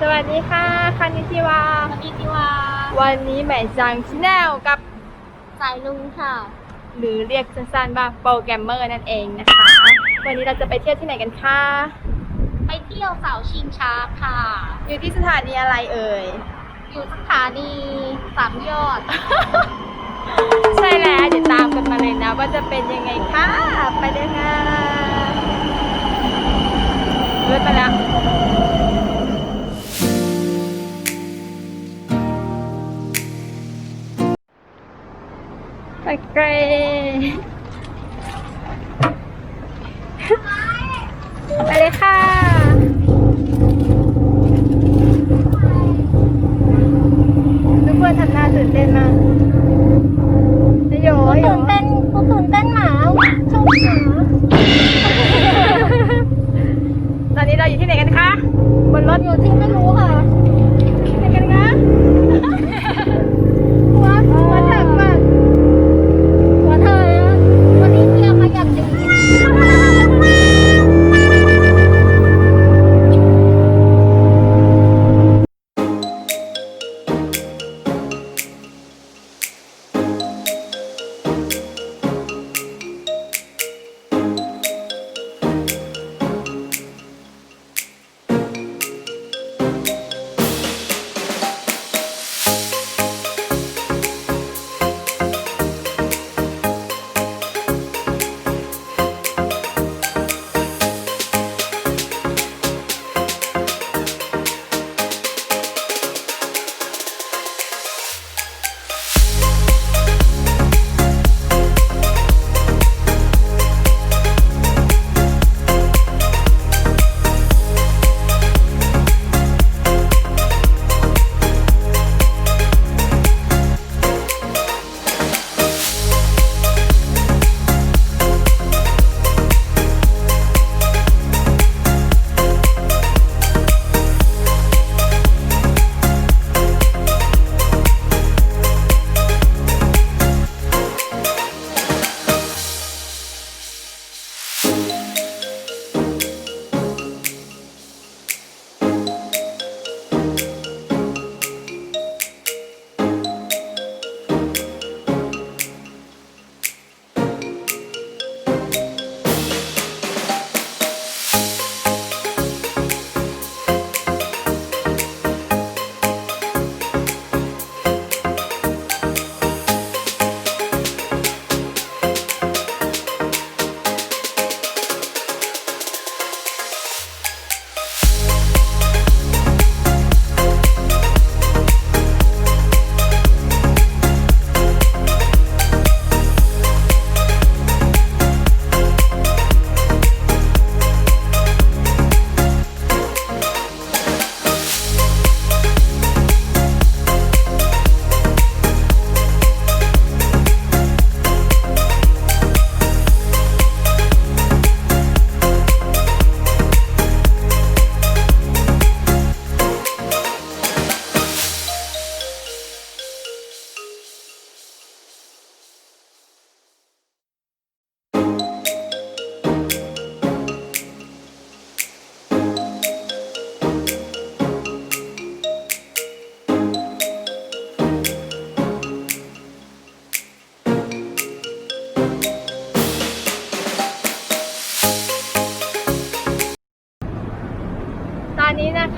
สวัสดีค่ะคันนิชิวาสวัสดีจิวา วันนี้ใหม่จังชแนลกับสายลุงค่ะ หรือเรียกสั้นๆว่าโปรแกรมเมอร์นั่นเองนะคะ วันนี้เราจะไปเที่ยวที่ไหนกันคะไปเที่ยวเสาชิงช้าค่ะ อยู่ที่สถานีอะไรเอ่ย อยู่สถานีสามยอด ใช่แล้วเดี๋ยวตามกันมาเลยนะว่าจะเป็นยังไงคะไปเลยค่ะเลื่อนไปแล้ว ไ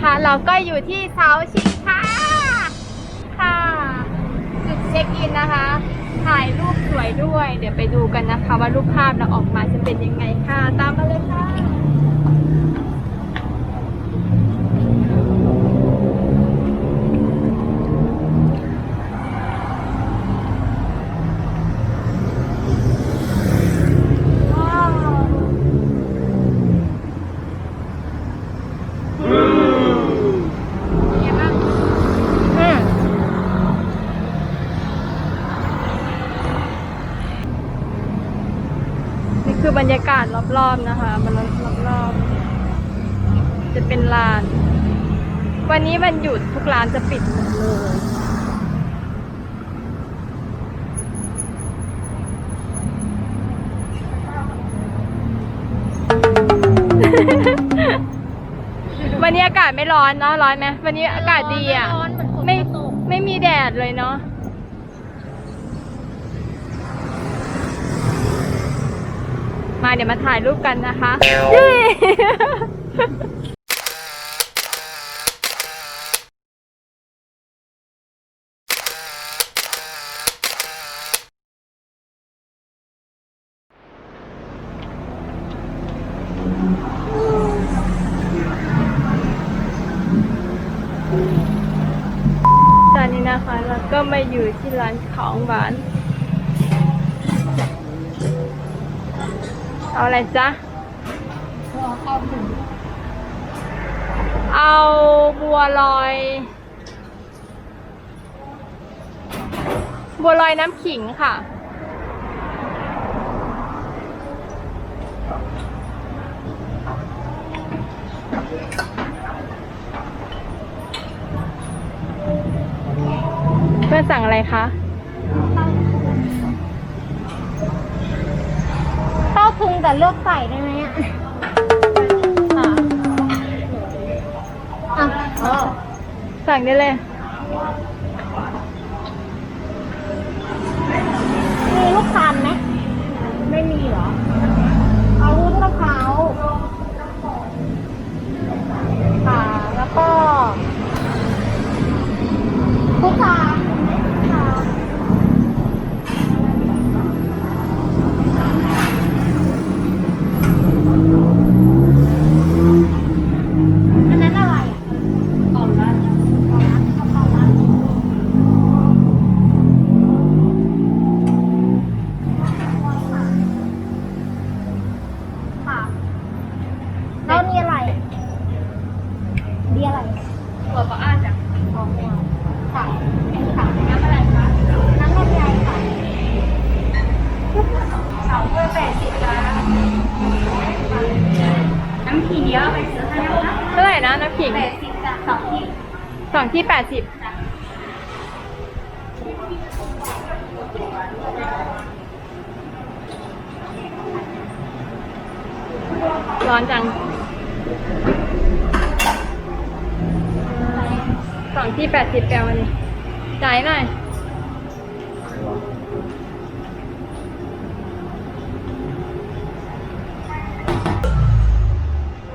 คะเราก็อยู่ที่เสาชิงช้าค่ะจุดเช็คอินนะคะ ถ่ายรูปสวยด้วย เดี๋ยวไปดูกันนะคะ ว่ารูปภาพเราออกมาจะเป็นยังไงค่ะ ตามมาเลยค่ะ ว้าวเป็นไงบ้างอืมนี่คือบรรยากาศ รอบๆนะคะมันรอบๆจะเป็นลาน วันนี้วันหยุดทุกร้านจะปิดหมดเลยบรวันนี้อากาศไม่ร้อนเนาะร้อนไหมวันนี้อากาศดีอะร้อนเหมือนฝนไม่จะตกไม่มีแดดเลยเนาะ มาเดี๋ยวมาถ่ายรูปกันนะคะเย้ตอนนี้นะคะเราก็มาอยู่ที่ร้านของหวาน เอาอะไรจ๊ะรอเข้าถึงเอาบัวลอย บัวลอยน้ำขิงค่ะ เพื่อนสั่งอะไรคะ แต่เลือกใส่ได้ไหมอะค่ะอะอ๋อสั่งได้เลย มีลูกตาลไหมไม่มีเหรอ เอาวุ้นมะพร้าวค่ะ แล้วก็พุทราค่ะอันนั้นอะไรอะกล่องละกล่องละกล่องละค่ะแล้วนี่อะไรดีอะไร ตัวปลาอ้าจ้ะ อ๋อค่ะค่ะน้ำอะไรคะน้ำลำไยค่ะ สองเพื่อแปดสิบจ้า น้ำผีเดียวไปซื้อให้นะคะ เท่าไหร่นะน้ำขิง แปดสิบจ้ะสองที่ สองที่แปดสิบ ร้อนจังสองที่แปดสิบแกวันนี้จ่ายหน่อย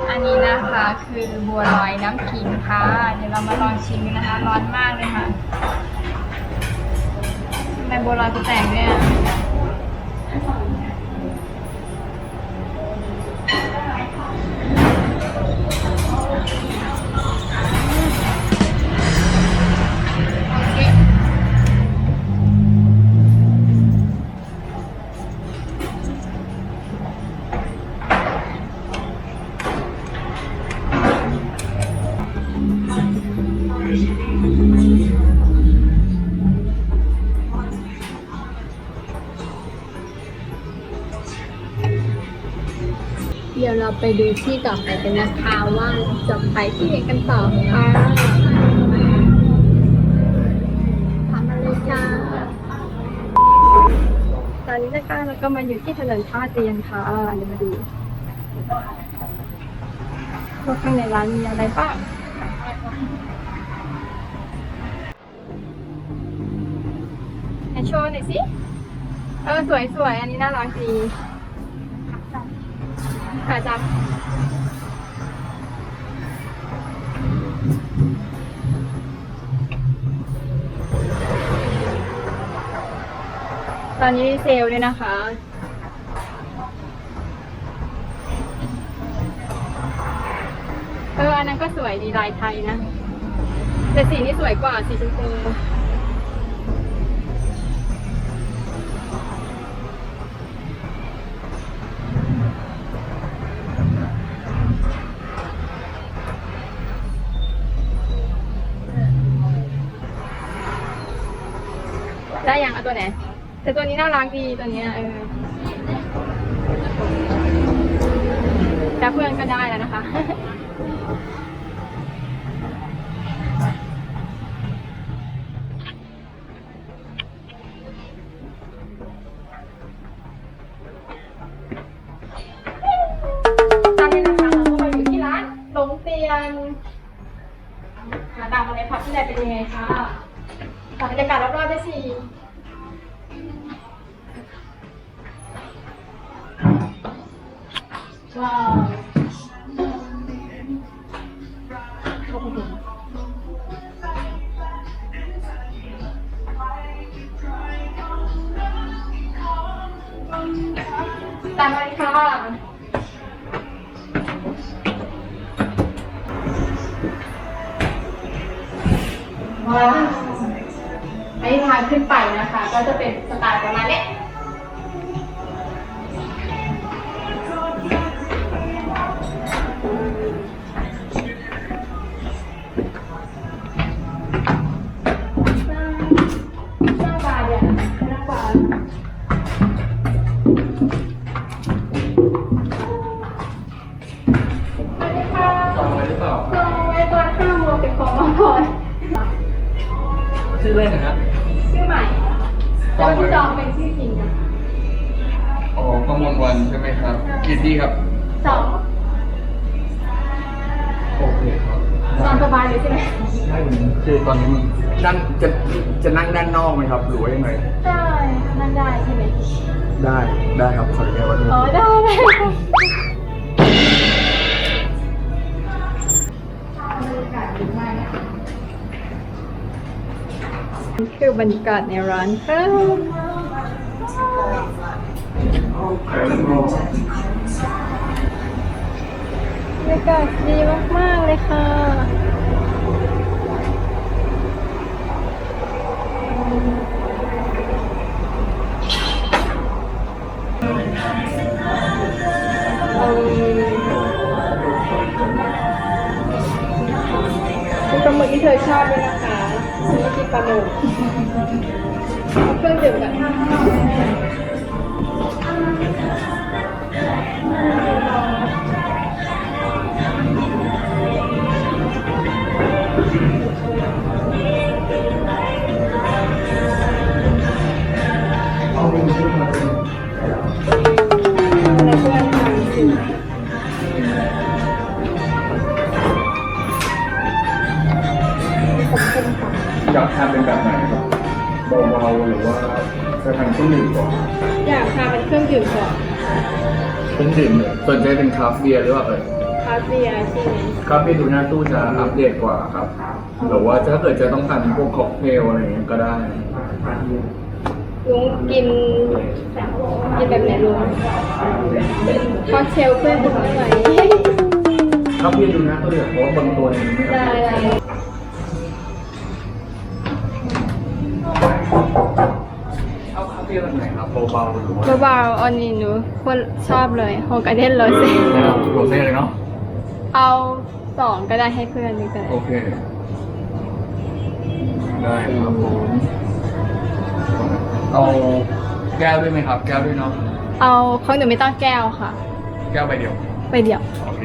อันนี้นะคะคือบัวลอยน้ำขิงค่ะ เดี๋ยวเรามาลองชิมกันนะคะ ร้อนมากเลยค่ะทำไมบัวลอยจะแตกเนี่ย เดี๋ยวเราไปดูที่ต่อไปกันนะคะว่าจะไปที่ไหนกันต่อค่ะทำมาเลยค่ะตอนนี้นะคะเราก็มาอยู่ที่ถนนท่าเตียนค่ะเดี๋ยวมาดูว่าข้างในร้านมีอะไรบ้างไหนโชว์หน่อยสิ เออ สวยๆ อันนี้น่ารักดี ค่ะจับตอนนี้เซลล์ด้วยนะคะเอออันนั้นก็สวยดีลายไทยนะ แต่สีนี้สวยกว่าสีชมพู ได้ยังเอาตัวไหน แต่ตัวนี้น่ารักดีตัวเนี้ยเออแต่เพื่อนก็ได้แล้วนะคะตอนนี้นะคะเราอยู่ที่ร้านหลงเตียนมาตามมาเลยค่ะที่ไหนเป็นยังไงคะ บรรยากาศรอบๆได้สิว้าวตามมาเลยค่ะว้าว ไม่ทางขึ้นไปนะคะ ก็จะเป็นสไตล์ประมาณเนี้ย ชื่อเล่นนะครับชื่อใหม่แล้วที่จองเป็นชื่อจริงนะอ๋อกมลวันใช่ไหมครับกี่ที่ครับสองโอเคครับนอนสบายเลยใช่ไหมใช่คือตอนนี้นั่งจะจะนั่งด้านนอกไหมครับหรือว่ายังไงได้นั่งได้ใช่ไหมได้ได้ครับขออนุญาตวันนี้อ๋อได้ ได้คือบรรยากาศในร้านค่ะบรรยากาศดีมาก ๆ เลยค่ะเป็นปลาหมึกที่เธอชอบด้วยนะคะ ปลาหมึกเอาเครื่องดื่มกัน รื่องดื่มก่อนอยากทานเป็นเครื่องดื่มก่อนเครื่องดื่มเลยสนใจเป็นคราฟต์เบียร์หรือเปล่าเอ่ยคาเฟ่ใช่ไหมคราฟต์เบียร์ดูหน้าตู้จะอัปเดตกว่าครับหรือว่าถ้าเกิดจะต้องทานพวกค็อกเทลอะไรอย่างเงี้ยก็ได้ลุงกินกินแบบไหนลุงเป็นค็อกเทลเพื่อนผมไม่ไหวคราฟต์เบียร์ดูหน้าตู้เดี๋ยวเพราะว่าบางตัวเนี่ยไม่ได้ ได้เอาคราฟต์เบียร์แบบไหนครับเบาๆหรือว่าเบาๆอันนี้หนูคนชอบเลยโฮกาเด้นโรเซ่โรเซ่เลยเนาะเอาสองก็ได้ให้เพื่อนดีกว่าโอเค ได้ครับผมเอาแก้วด้วยไหมครับ แก้วด้วยเนาะเอาของหนูไม่ต้องแก้วค่ะ แก้วใบเดียวไปเดียวโอเค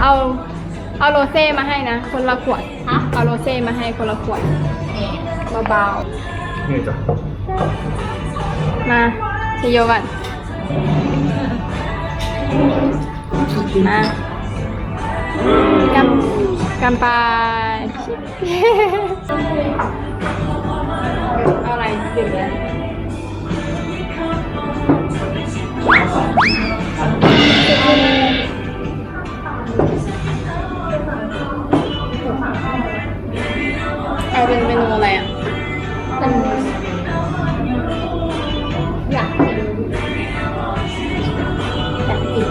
เอา เอาโรเซ่มาให้นะ คนละขวดฮะเอาโรเซ่มาให้คนละขวดเบานี่จ้ะๆมาชโยกันมากำกำไปเอาอะไรดื่มเลยเอาเป็นเมนูอะไรอะเป็นอยากกินอยากกิน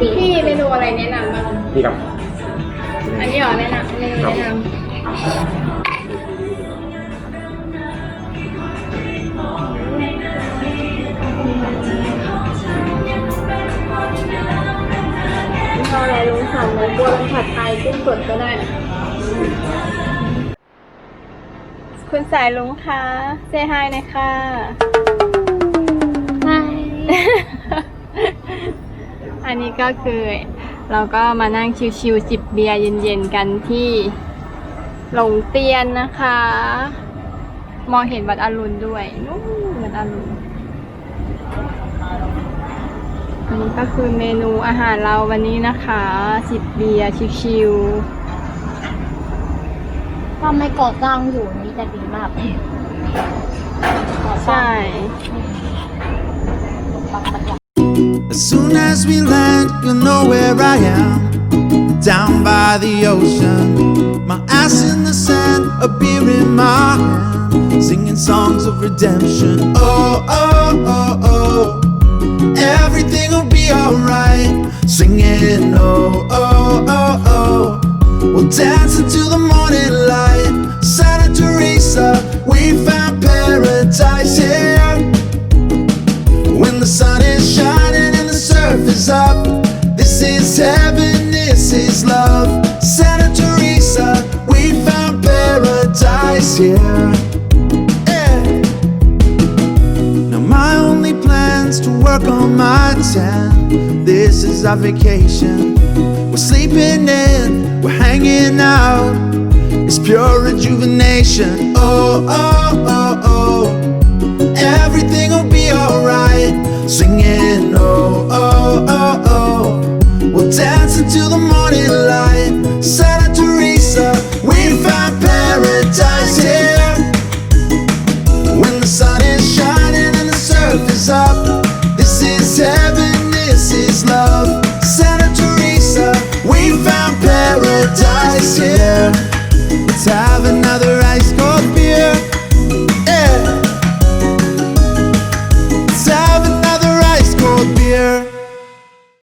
พี่เมนูอะไรแนะนำบ้างนี่ครับ อันนี้เหรอแนะนำเมนูแนะน บัวลงผัดไทยกุ้งสดก็ได้คุณสายลุงคะเซฮายหนะคะฮอันนี้ก็คือ เราก็มานั่งชิวๆจิบเบียร์เย็นๆกันที่หลงเตียนนะคะ มองเห็นวัดอรุณด้วยนู่นวัดอรุณอั นนี้ก็คือเมนูอาหารเราวันนี้นะคะจิบเบียร์ชิวถ้าไม่ก่อสร้างอยู่นี่จะดีมากก่อๆสร้าใช่งปักปักอย่าง As soon as we land, you'll know where I am. Down by the ocean, my ass in the sand, a beer in my hand, singing songs of redemption. Oh, oh, oh, oh, everything will be Singing, oh, oh, oh, oh, we'll dance until the morning light. Santa Teresa, we found paradise here. When the sun is shining and the surf is up, this is heaven, this is love. Santa Teresa, we found paradise here. To work on my tan. This is our vacation. We're sleeping in, we're hanging out. It's pure rejuvenation. Oh, oh, oh, oh everything will be alright. Singing, oh, oh, oh, oh. We'll dance until the morning light.